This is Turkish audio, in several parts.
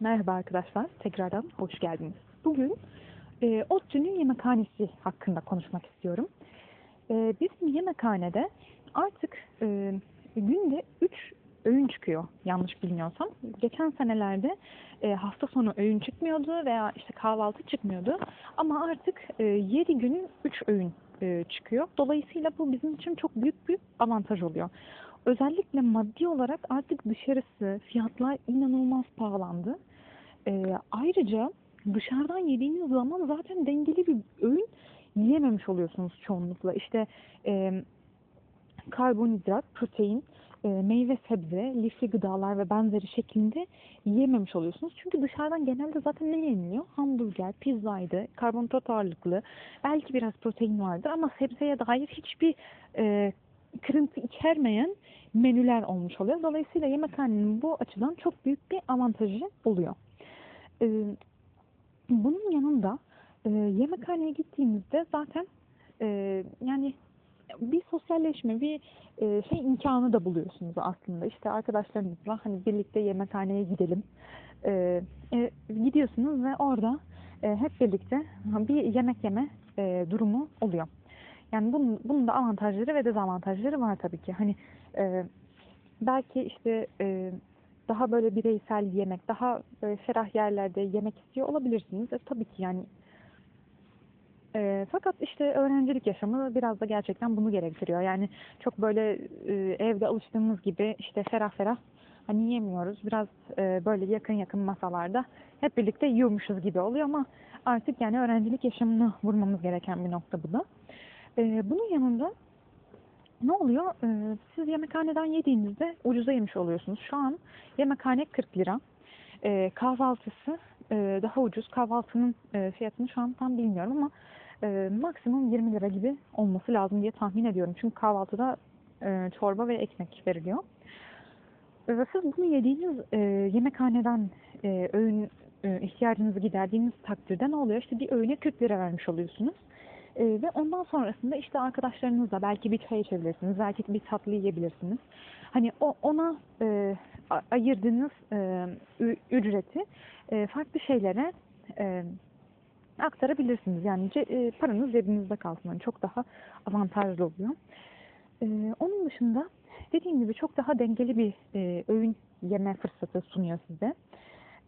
Merhaba arkadaşlar, tekrardan hoş geldiniz. Bugün e, ODTÜ'nün yemekhanesi hakkında konuşmak istiyorum. E, bizim yemekhanede artık e, günde 3 öğün çıkıyor yanlış bilmiyorsam. Geçen senelerde e, hafta sonu öğün çıkmıyordu veya işte kahvaltı çıkmıyordu. Ama artık e, 7 günün 3 öğün e, çıkıyor. Dolayısıyla bu bizim için çok büyük bir avantaj oluyor. Özellikle maddi olarak artık dışarısı, fiyatlar inanılmaz pahalandı. Ee, ayrıca dışarıdan yediğiniz zaman zaten dengeli bir öğün yiyememiş oluyorsunuz çoğunlukla. İşte e, karbonhidrat, protein, e, meyve sebze, lifli gıdalar ve benzeri şeklinde yiyememiş oluyorsunuz. Çünkü dışarıdan genelde zaten ne yeniliyor? Hamburger, pizzaydı, karbonhidrat ağırlıklı, belki biraz protein vardır ama sebzeye dair hiçbir e, kırıntı içermeyen menüler olmuş oluyor. Dolayısıyla yemekhanenin bu açıdan çok büyük bir avantajı oluyor. Ee, bunun yanında e, yemekhaneye gittiğimizde zaten e, yani bir sosyalleşme, bir e, şey imkanı da buluyorsunuz aslında. İşte arkadaşlarınızla hani birlikte yemekhaneye gidelim. E, e, gidiyorsunuz ve orada e, hep birlikte bir yemek yeme e, durumu oluyor. Yani bunun, bunun da avantajları ve dezavantajları var tabii ki. Hani e, belki işte e, daha böyle bireysel yemek, daha böyle ferah yerlerde yemek istiyor olabilirsiniz. E, tabii ki yani e, fakat işte öğrencilik yaşamı biraz da gerçekten bunu gerektiriyor. Yani çok böyle e, evde alıştığımız gibi işte ferah ferah hani yemiyoruz. Biraz e, böyle yakın yakın masalarda hep birlikte yiyormuşuz gibi oluyor ama artık yani öğrencilik yaşamını vurmamız gereken bir nokta bu da. E, bunun yanında ne oluyor? Ee, siz yemekhaneden yediğinizde ucuza yemiş oluyorsunuz. Şu an yemekhane 40 lira. Ee, kahvaltısı e, daha ucuz. Kahvaltının e, fiyatını şu an tam bilmiyorum ama e, maksimum 20 lira gibi olması lazım diye tahmin ediyorum. Çünkü kahvaltıda e, çorba ve ekmek veriliyor. Ve siz bunu yediğiniz e, yemekhaneden e, öğün e, ihtiyacınızı giderdiğiniz takdirde ne oluyor? İşte bir öğüne 40 lira vermiş oluyorsunuz. E, ve ondan sonrasında işte arkadaşlarınızla belki bir çay içebilirsiniz, belki bir tatlı yiyebilirsiniz. Hani o ona e, ayırdığınız e, ücreti e, farklı şeylere e, aktarabilirsiniz. Yani ce, e, paranız cebinizde kalsın. Yani çok daha avantajlı oluyor. E, onun dışında dediğim gibi çok daha dengeli bir e, öğün yeme fırsatı sunuyor size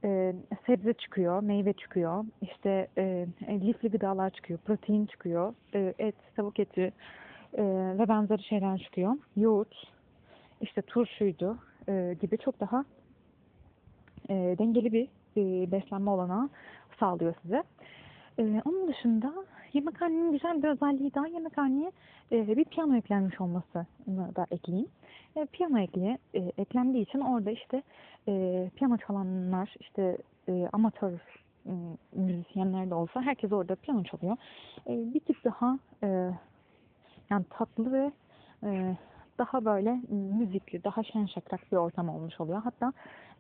e, sebze çıkıyor, meyve çıkıyor, işte e, lifli gıdalar çıkıyor, protein çıkıyor, e, et, tavuk eti e, ve benzeri şeyler çıkıyor. Yoğurt, işte turşuydu e, gibi çok daha e, dengeli bir e, beslenme olanağı sağlıyor size. E, onun dışında yemekhanenin güzel bir özelliği daha yemekhaneye e, bir piyano eklenmiş olması da ekleyeyim. E, piyano ekliye, e, eklendiği için orada işte e, piyano çalanlar, işte e, amatör e, müzisyenler de olsa herkes orada piyano çalıyor. E, bir tık daha e, yani tatlı ve e, daha böyle müzikli, daha şen şakrak bir ortam olmuş oluyor. Hatta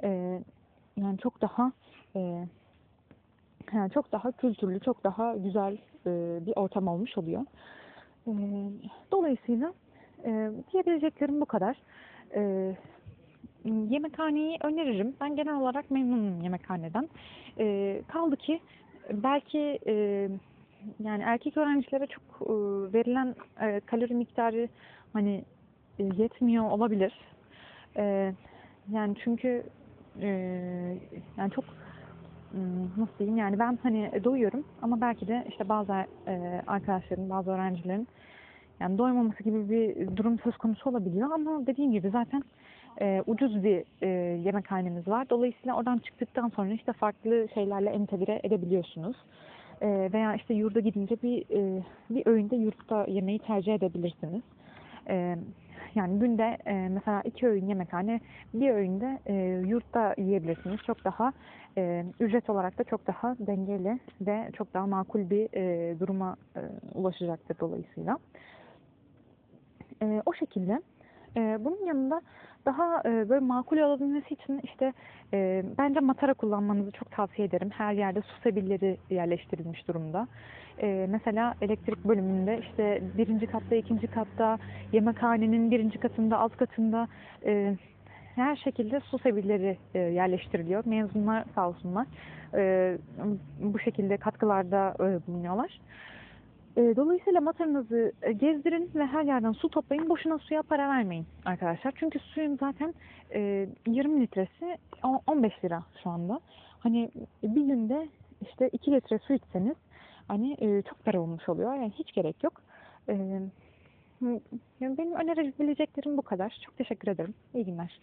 e, yani çok daha e, yani çok daha kültürlü, çok daha güzel e, bir ortam olmuş oluyor. E, dolayısıyla e, diyebileceklerim bu kadar. E, yemekhaneyi öneririm. Ben genel olarak memnunum yemekhaneden. E, kaldı ki belki e, yani erkek öğrencilere çok e, verilen e, kalori miktarı hani e, yetmiyor olabilir. E, yani çünkü e, yani çok nasıl diyeyim yani ben hani doyuyorum ama belki de işte bazı e, arkadaşların, bazı öğrencilerin yani doymaması gibi bir durum söz konusu olabiliyor ama dediğim gibi zaten e, ucuz bir e, yemekhanemiz var. Dolayısıyla oradan çıktıktan sonra işte farklı şeylerle entegre edebiliyorsunuz. E, veya işte yurda gidince bir e, bir öğünde yurtta yemeği tercih edebilirsiniz. E, yani günde e, mesela iki öğün yemekhane, bir öğünde e, yurtta yiyebilirsiniz. Çok daha e, ücret olarak da çok daha dengeli ve çok daha makul bir e, duruma e, ulaşacaktır dolayısıyla. E, o şekilde. E, bunun yanında daha e, böyle makul olabilmesi için işte e, bence matara kullanmanızı çok tavsiye ederim. Her yerde su sebilleri yerleştirilmiş durumda. E, mesela elektrik bölümünde işte birinci katta, ikinci katta, yemekhanenin birinci katında, alt katında e, her şekilde su sebilleri e, yerleştiriliyor. Mezunlar sağ olsunlar e, bu şekilde katkılarda e, bulunuyorlar. E, dolayısıyla matırınızı e, gezdirin ve her yerden su toplayın. Boşuna suya para vermeyin arkadaşlar. Çünkü suyun zaten e, 20 litresi o- 15 lira şu anda. Hani bir günde işte 2 litre su içseniz hani e, çok para olmuş oluyor. Yani hiç gerek yok. E, yani benim önerebileceklerim bu kadar. Çok teşekkür ederim. İyi günler.